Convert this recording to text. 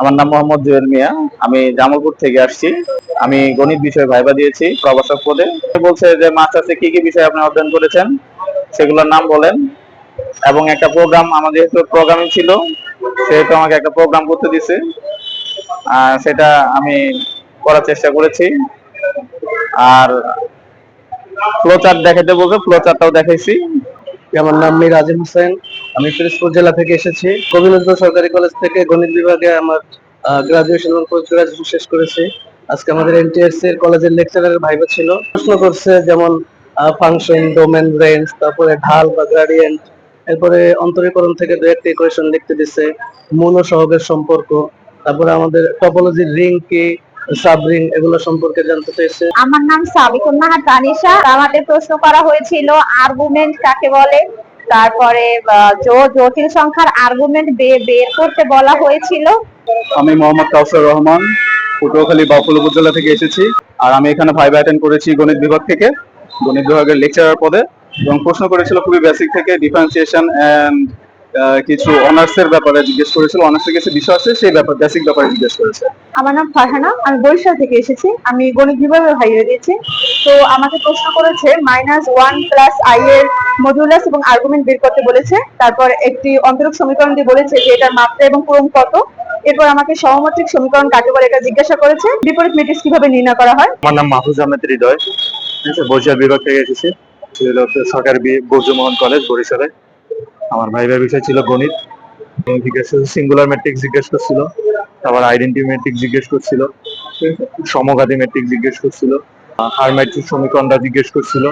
আমার নাম মোহাম্মদ জুয়েল মিয়া। আমি জামালপুর থেকে আসছি। আমি গণিত বিষয়ে ভাইবা দিয়েছি প্রভাষক পদে। বলছে যে মাস্টার্সে কি কি বিষয় আপনি অধ্যয়ন করেছেন, সেগুলোর নাম বলেন। এবং একটা প্রোগ্রাম আমার যেহেতু প্রোগ্রামিং ছিল, সেহেতু আমাকে একটা প্রোগ্রাম করতে দিছে। আর সেটা আমি করার চেষ্টা করেছি। আর ফ্লো চার্ট দেখাতে বলবে ফ্লো চার্টটাও দেখাইছি। আমার নাম মীর আজিম হোসেন। আমি পিরোজপুর জেলা থেকে এসেছি। কবি নজরুল সরকারি কলেজ থেকে গণিত বিভাগে আমার গ্রাজুয়েশন এবং পোস্ট গ্রাজুয়েশন শেষ করেছি। আজকে আমাদের এনটিএসসি এর কলেজের লেকচারের ভাইবা ছিল। প্রশ্ন করছে যেমন ফাংশন ডোমেন রেঞ্জ তারপরে ঢাল বা গ্রাডিয়েন্ট এরপরে অন্তরীকরণ থেকে দু একটা ইকুয়েশন লিখতে দিছে। মূল ও সহগের সম্পর্ক, তারপরে আমাদের টপোলজির রিং কি সাব রিং এগুলো সম্পর্কে জানতে চেয়েছে আমার নাম সাবিকুন নাহার তানিশা আমাদের প্রশ্ন করা হয়েছিল আর্গুমেন্ট কাকে বলে? তারপরে জটিল সংখ্যার আর্গুমেন্ট বের করতে বলা হয়েছিল। আমি মোহাম্মদ কাউসার রহমান পটুয়াখালী বাউফল উপজেলা থেকে এসেছি। আর আমি এখানে ভাইবা অ্যাটেন্ড করেছি গণিত বিভাগ থেকে। গণিত বিভাগের লেকচারার পদে। এবং প্রশ্ন করেছিল খুবই বেসিক থেকে ডিফারেন্সিয়েশন এন্ড কিছু অনার্স এর ব্যাপারে জিজ্ঞেস করেছিল অনার্স এর কিছু বিষয় আছে সেই ব্যাপার বেসিক ব্যাপারে জিজ্ঞেস করেছে। আমার নাম ফারহানা আমি বরিশাল থেকে এসেছি আমি গণিত বিভাগে ভাইয়ে দিয়েছি। তো আমাকে প্রশ্ন করেছে মাইনাস ওয়ান প্লাস আই এর মডুলাস এবং আর্গুমেন্ট বের করতে বলেছে তারপর একটি অন্তরক সমীকরণ দিয়ে বলেছে যে এটার মাত্রা এবং পূরণ কত। এরপর আমাকে সহমত্রিক সমীকরণ কাকে বলে এটা জিজ্ঞাসা করেছে বিপরীত ম্যাট্রিক্স কীভাবে নির্ণয় করা হয়? আমার নাম মাহফুজ আহমেদ হৃদয় ঠিক আছে বরিশাল বিভাগ থেকে এসেছি সরকারি বি- বর্জমোহন কলেজ বরিশালে। আমার ভাই ভাই বিষয় ছিল গণিত। জিজ্ঞেস সিঙ্গুলার মেট্রিক জিজ্ঞেস করছিল, তারপর আইডেন্টি মেট্রিক জিজ্ঞেস করছিল মেট্রিক সমঘাতী ম্যাট্রিক জিজ্ঞেস করছিল হার ম্যাট্রিক সমীকরণটা জিজ্ঞেস করছিল।